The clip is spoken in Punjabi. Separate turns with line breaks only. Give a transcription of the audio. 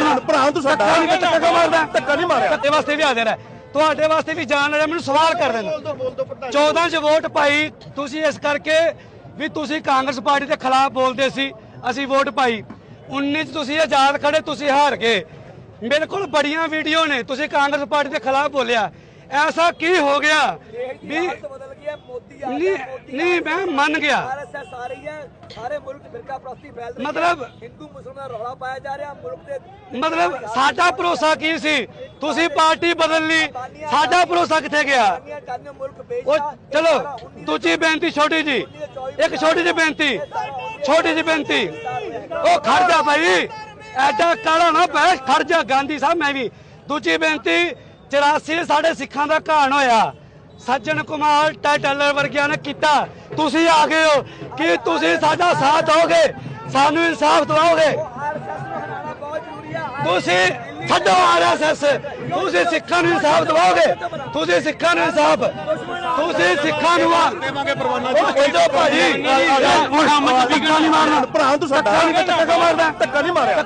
ਮਾਰਨਾ ਭਰਾ ਤੂੰ ਸਾਡਾ
ਧੱਕਾ ਨਹੀਂ ਧੱਕਾ ਕਿਉਂ ਮਾਰਦਾ।
ਧੱਕਾ ਨਹੀਂ ਮਾਰਿਆ।
ਤੁਹਾਡੇ ਵਾਸਤੇ ਵੀ ਹਾਜ਼ਰ ਹੈ ਤੁਹਾਡੇ ਵਾਸਤੇ ਵੀ ਜਾਣ ਵਾਲਾ ਮੈਨੂੰ ਸਵਾਲ ਕਰ ਦੇਣ। 14 ਚ ਵੋਟ ਪਾਈ। ਤੁਸੀਂ ਇਸ ਕਰਕੇ ਵੀ ਤੁਸੀਂ ਕਾਂਗਰਸ ਪਾਰਟੀ ਦੇ ਖਿਲਾਫ ਬੋਲਦੇ ਸੀ ਅਸੀਂ ਵੋਟ ਪਾਈ। 19 ਚ ਤੁਸੀਂ ਆਜ਼ਾਦ ਖੜੇ ਤੁਸੀਂ ਹਾਰ ਗਏ। ਮੇਰੇ ਕੋਲ ਬੜੀਆਂ ਵੀਡੀਓ ਨੇ। ਤੁਸੀਂ ਕਾਂਗਰਸ ਪਾਰਟੀ ਦੇ ਖਿਲਾਫ ਬੋਲਿਆ। ਐਸਾ ਕੀ ਹੋ ਗਿਆ? ਵੀ ਨਹੀਂ ਨਹੀਂ ਮੈਂ ਮੰਨ ਗਿਆ।
ਆਰਐਸਐਸ ਆ ਰਹੀ ਹੈ। ਸਾਰੇ ਮੁਲਕ ਫਿਰਕਾ ਪ੍ਰਸਤੀ ਫੈਲ ਰਹੀ ਹੈ।
ਮਤਲਬ
ਹਿੰਦੂ ਮੁਸਲਮਾਨ ਰੌਲਾ ਪਾਇਆ ਜਾ ਰਿਹਾ। ਮੁਲਕ ਦੇ
ਮਤਲਬ ਸਾਡਾ ਭਰੋਸਾ ਕੀ ਸੀ? ਤੁਸੀਂ ਪਾਰਟੀ ਬਦਲ ਲਈ। ਸਾਡਾ ਭਰੋਸਾ ਕਿੱਥੇ ਗਿਆ? ਉਹ ਚਲੋ ਦੂਜੀ ਬੇਨਤੀ ਛੋਟੀ ਜੀ। ਇੱਕ ਛੋਟੀ ਜਿਹੀ ਬੇਨਤੀ। ਛੋਟੀ ਜਿਹੀ ਬੇਨਤੀ। ਉਹ ਖੜ ਜਾ ਭਾਈ। ਐਡਾ ਕਾਲਾ ਨਾ ਬੈ ਖੜ ਜਾ ਗਾਂਧੀ ਸਾਹਿਬ ਮੈਂ ਵੀ। ਦੂਜੀ ਬੇਨਤੀ 84 ਸਾਡੇ ਸਿੱਖਾਂ ਦਾ ਘਾਣ ਹੋਇਆ। ਸੱਜਣ ਕੁਮਾਰ ਟਾਈਟਲਰ ਵਰਗਿਆਂ ਨੇ ਕੀਤਾ। ਤੁਸੀਂ ਆ ਗਏ ਹੋ। ਕਿ ਤੁਸੀਂ ਸਾਡਾ ਸਾਥ ਦੋਗੇ ਸਾਨੂੰ ਇਨਸਾਫ ਦਿਵਾਓਗੇ? ਤੁਸੀਂ ਛੱਡੋ ਆਰਐਸਐਸ ਤੁਸੀਂ ਸਿੱਖਾਂ ਨੂੰ ਇਨਸਾਫ ਦਿਵਾਓਗੇ? ਤੁਸੀਂ ਸਿੱਖਾਂ ਨੂੰ ਇਨਸਾਫ। ਤੁਸੀਂ ਸਿੱਖਾਂ ਨੂੰ ਆ
ਦੇਵਾਂਗੇ ਪਰਵਾਨਾ
ਉਹ ਛੱਡੋ ਭਾਜੀ।
ਹੁਣ
ਧੱਕਾ ਨਹੀਂ ਮਾਰਨਾ।
ਭਰਾ ਤੂੰ ਸਾਡਾ।
ਧੱਕਾ ਮਾਰਦਾ?
ਧੱਕਾ ਨਹੀਂ ਮਾਰਿਆ।